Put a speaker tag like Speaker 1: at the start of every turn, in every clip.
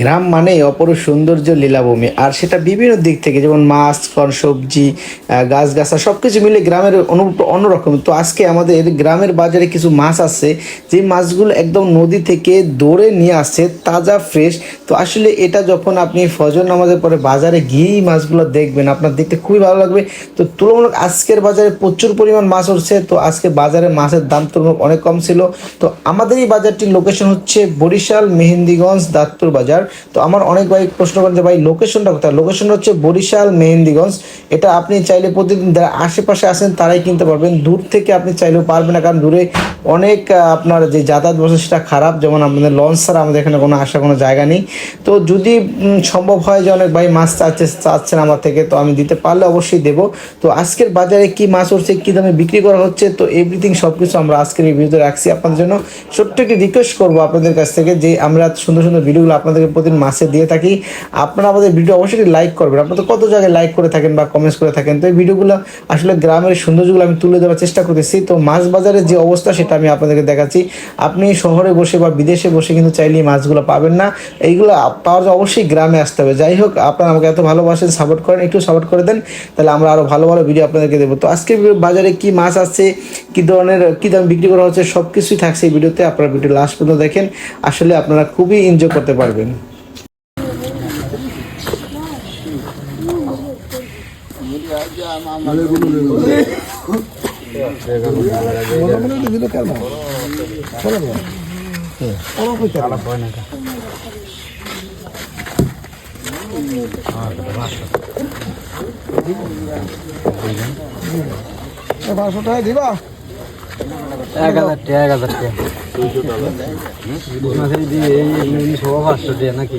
Speaker 1: গ্রাম মানে অপরূপ সৌন্দর্য লীলাভূমি। আর সেটা বিভিন্ন দিক থেকে, যেমন মাছ, ফল, সবজি গাছ গাছা সব কিছু মিলে গ্রামের অনুভূতি অন্যরকম। তো আজকে আমাদের গ্রামের বাজারে কিছু মাছ আছে, যে মাছগুলো একদম নদী থেকে দৌড়ে নিয়ে আসছে তাজা, ফ্রেশ। তো আসলে এটা যখন আপনি ফজর নামাজের পরে বাজারে গিয়েই মাছগুলো দেখবেন, আপনার দেখতে খুবই ভালো লাগবে। তো তুলনামূলক আজকের বাজারে প্রচুর পরিমাণ মাছ উঠছে। তো আজকে বাজারে মাছের দাম তুলনামূলক অনেক কম ছিল। তো আমাদের এই বাজারটির লোকেশন হচ্ছে বরিশাল, মেহেন্দিগঞ্জ, দাঁতপুর বাজার। তো আমার অনেক ভাই প্রশ্ন করেন যে, ভাই লোকেশনটা কোথায়? লোকেশন হচ্ছে বরিশাল, মেহেন্দিগঞ্জ। এটা আপনি চাইলে প্রতিদিন যারা আশেপাশে আসেন তারাই কিনতে পারবেন। দূর থেকে আপনি চাইলেও পারবেন না, কারণ দূরে অনেক আপনার যে যাতায়াত ব্যবস্থা, সেটা খারাপ। যেমন আমাদের লঞ্চ ছাড়া আমাদের এখানে কোনো আসার কোনো জায়গা নেই। তো যদি সম্ভব হয় যে অনেক ভাই মাছ চাচ্ছে, চাচ্ছেন আমার থেকে, তো আমি দিতে পারলে অবশ্যই দেবো। তো আজকের বাজারে কি মাছ উঠছে, কী দামে বিক্রি করা হচ্ছে, তো এভরিথিং সব কিছু আমরা আজকের এই ভিডিওতে রাখছি আপনাদের জন্য। ছোট্ট একটি রিকোয়েস্ট করব আপনাদের কাছ থেকে যে আমরা সুন্দর সুন্দর ভিডিওগুলো আপনাদেরকে প্রতিদিন মাসে দিয়ে থাকি। আপনারা আমাদের ভিডিও অবশ্যই লাইক করবেন। আপনারা তো কত জায়গায় লাইক করে থাকেন বা কমেন্টস করে থাকেন, তো এই ভিডিওগুলো আসলে গ্রামের সৌন্দর্যগুলো আমি তুলে দেওয়ার চেষ্টা করতেছি। তো মাছ বাজারের যে অবস্থা, সেটা আমি আপনাদেরকে দেখাচ্ছি। আপনি শহরে বসে বা বিদেশে বসে কিন্তু চাইলে মাছগুলো পাবেন না। এইগুলো পাওয়ার অবশ্যই গ্রামে আসতে হবে। যাই হোক, আপনারা আমাকে এত ভালোবাসেন সাপোর্ট করেন, একটু সাপোর্ট করে দেন, তাহলে আমরা আরও ভালো ভালো ভিডিও আপনাদেরকে দেবো। তো আজকে বাজারে কি মাছ আছে, কি ধরনের, কি দাম বিক্রি করা হচ্ছে সব কিছুই থাকছে এই ভিডিওতে আপনারা ভিডিও লাস্ট পর্যন্ত দেখেন। আসলে আপনারা খুবই এনজয় করতে পারবেন।
Speaker 2: পাঁচশো টাকা দিবা?
Speaker 3: এক হাজার টাকা এক হাজার টাকা দিয়ে এই সব পাঁচশো টাকা নাকি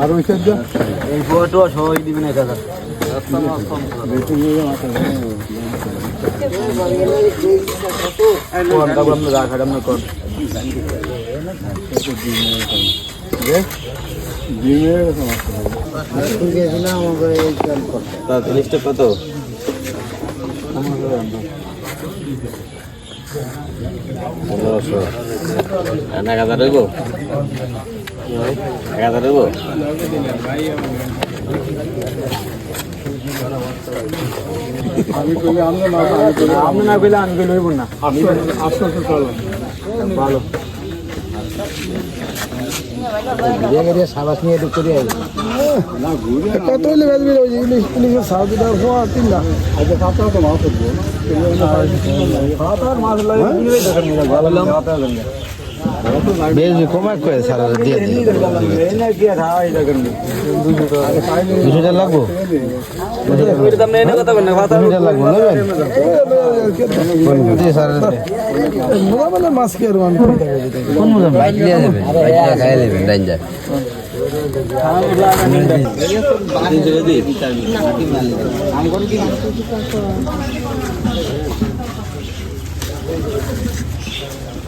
Speaker 3: আর
Speaker 2: ওই সাইডে
Speaker 3: এই ফটো সবাই দিবেন এক হাজার
Speaker 4: জিনিসটা কত? পনেরোশো। এক হাজার দেবো? হাজার
Speaker 3: আপনি না কইলে আমি কইলে হইব না আমি
Speaker 2: আস্তে আস্তে চলো।
Speaker 3: ভালো।
Speaker 2: কত হইলে বেচবি ওই ইলিশ ইলিশের সাহায্য দেওয়ার হওয়া তিনটা আচ্ছা সাত টাকা মাছ সাত আর মাছ লাগে
Speaker 1: বেশি কমায় করে সারা দিয়ে দুশো টাকা লাগবো।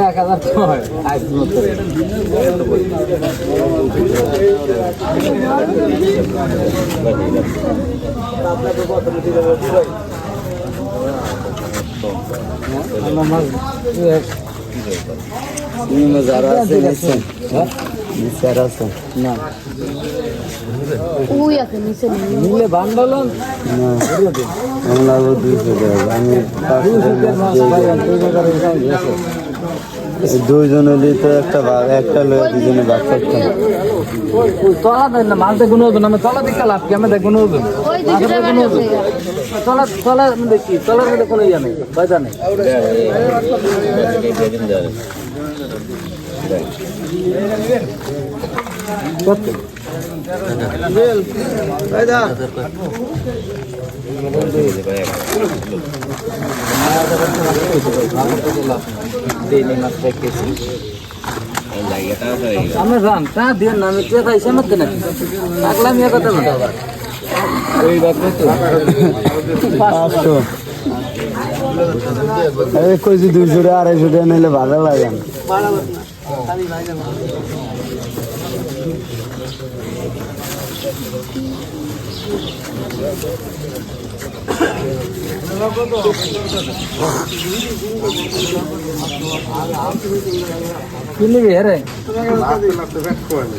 Speaker 3: এক হাজার তো হয়।
Speaker 4: যারা আছে নিচ্ছেন নিচ্ছেন আছে
Speaker 3: না। নিলে বান্ডালন
Speaker 4: আমরা দুইশো আমি দুইজন হলে তো একটা ভাগ একটা লয়ে দুজনে ভাগ করতাম
Speaker 3: তলা দেন না মাছ দেখুন হবে না আমি তলা দিকে লাভ কি? আমি দেখুন হবে তলা তলা দেখি তলার মধ্যে কোনো ইয়া নেই বাজা নেই। আমি রাম তা দিয়ে না আমি কে খাইছি আমার কেন পাগলা মিয়া কথা না
Speaker 4: পাঁচশো। এই কইছি দুইশো টাকা আড়াইশো টাকা নিলে ভালো লাগে।
Speaker 3: పిల్లి వేరే పెట్టుకోవాలి